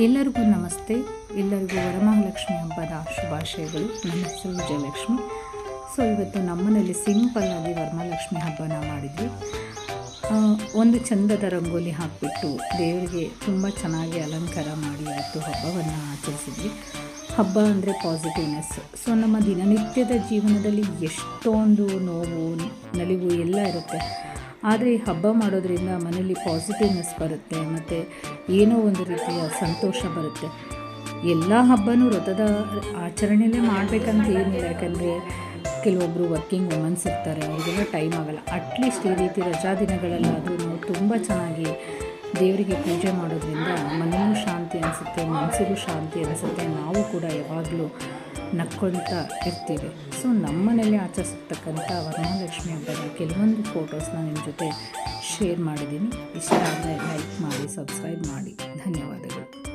ಎಲ್ಲರಿಗೂ ನಮಸ್ತೆ. ಎಲ್ಲರಿಗೂ ವರಮಹಾಲಕ್ಷ್ಮಿ ಹಬ್ಬದ ಶುಭಾಶಯಗಳು. ನನ್ನ ಹೆಸರು ವಿಜಯಲಕ್ಷ್ಮಿ. ಸೊ ಇವತ್ತು ನಮ್ಮನೇಲಿ ಸಿಂಪಲ್ಲಾಗಿ ವರಮಹಾಲಕ್ಷ್ಮಿ ಹಬ್ಬನ ಮಾಡಿದ್ವಿ. ಒಂದು ಚಂದದ ರಂಗೋಲಿ ಹಾಕಿಬಿಟ್ಟು ದೇವರಿಗೆ ತುಂಬ ಚೆನ್ನಾಗಿ ಅಲಂಕಾರ ಮಾಡಿ ಇವತ್ತು ಹಬ್ಬವನ್ನು ಆಚರಿಸಿದ್ವಿ. ಹಬ್ಬ ಅಂದರೆ ಪಾಸಿಟಿವ್ನೆಸ್ ಸೊ ನಮ್ಮ ದಿನನಿತ್ಯದ ಜೀವನದಲ್ಲಿ ಎಷ್ಟೊಂದು ನೋವು, ನಲಿವು ಎಲ್ಲ ಇರುತ್ತೆ. ಆದರೆ ಈ ಹಬ್ಬ ಮಾಡೋದ್ರಿಂದ ಮನೇಲಿ ಪಾಸಿಟಿವ್ನೆಸ್ ಬರುತ್ತೆ, ಮತ್ತು ಏನೋ ಒಂದು ರೀತಿಯ ಸಂತೋಷ ಬರುತ್ತೆ. ಎಲ್ಲ ಹಬ್ಬನೂ ವ್ರತದ ಆಚರಣೆನೇ ಮಾಡಬೇಕಂತ ಏನಿಲ್ಲ, ಯಾಕಂದರೆ ಕೆಲವೊಬ್ಬರು ವರ್ಕಿಂಗ್ ವುಮನ್ಸ್ ಇರ್ತಾರೆ, ಅವ್ರಿಗೆಲ್ಲ ಟೈಮ್ ಆಗಲ್ಲ. ಅಟ್ಲೀಸ್ಟ್ ಈ ರೀತಿ ರಜಾ ದಿನಗಳಲ್ಲಾದರೂ ತುಂಬ ಚೆನ್ನಾಗಿ ದೇವರಿಗೆ ಪೂಜೆ ಮಾಡೋದ್ರಿಂದ ಮನೆಯೂ ಶಾಂತಿ ಅನಿಸುತ್ತೆ ಮನಸ್ಸಿಗೂ ಶಾಂತಿ ಅನಿಸುತ್ತೆ, ನಾವು ಕೂಡ ಯಾವಾಗಲೂ ನಕ್ಕೊಳ್ತ ಇರ್ತೀವಿ. ಸೊ ನಮ್ಮ ಮನೇಲಿ ಆಚರಿಸ್ತಕ್ಕಂಥ ವರಮಹಾಲಕ್ಷ್ಮಿ ಹಬ್ಬದ ಕೆಲವೊಂದು ಫೋಟೋಸ್ನ ನಿಮ್ಮ ಜೊತೆ ಶೇರ್ ಮಾಡಿದ್ದೀನಿ. ಇಷ್ಟ ಆದರೆ ಲೈಕ್ ಮಾಡಿ ಸಬ್ಸ್ಕ್ರೈಬ್ ಮಾಡಿ. ಧನ್ಯವಾದಗಳು.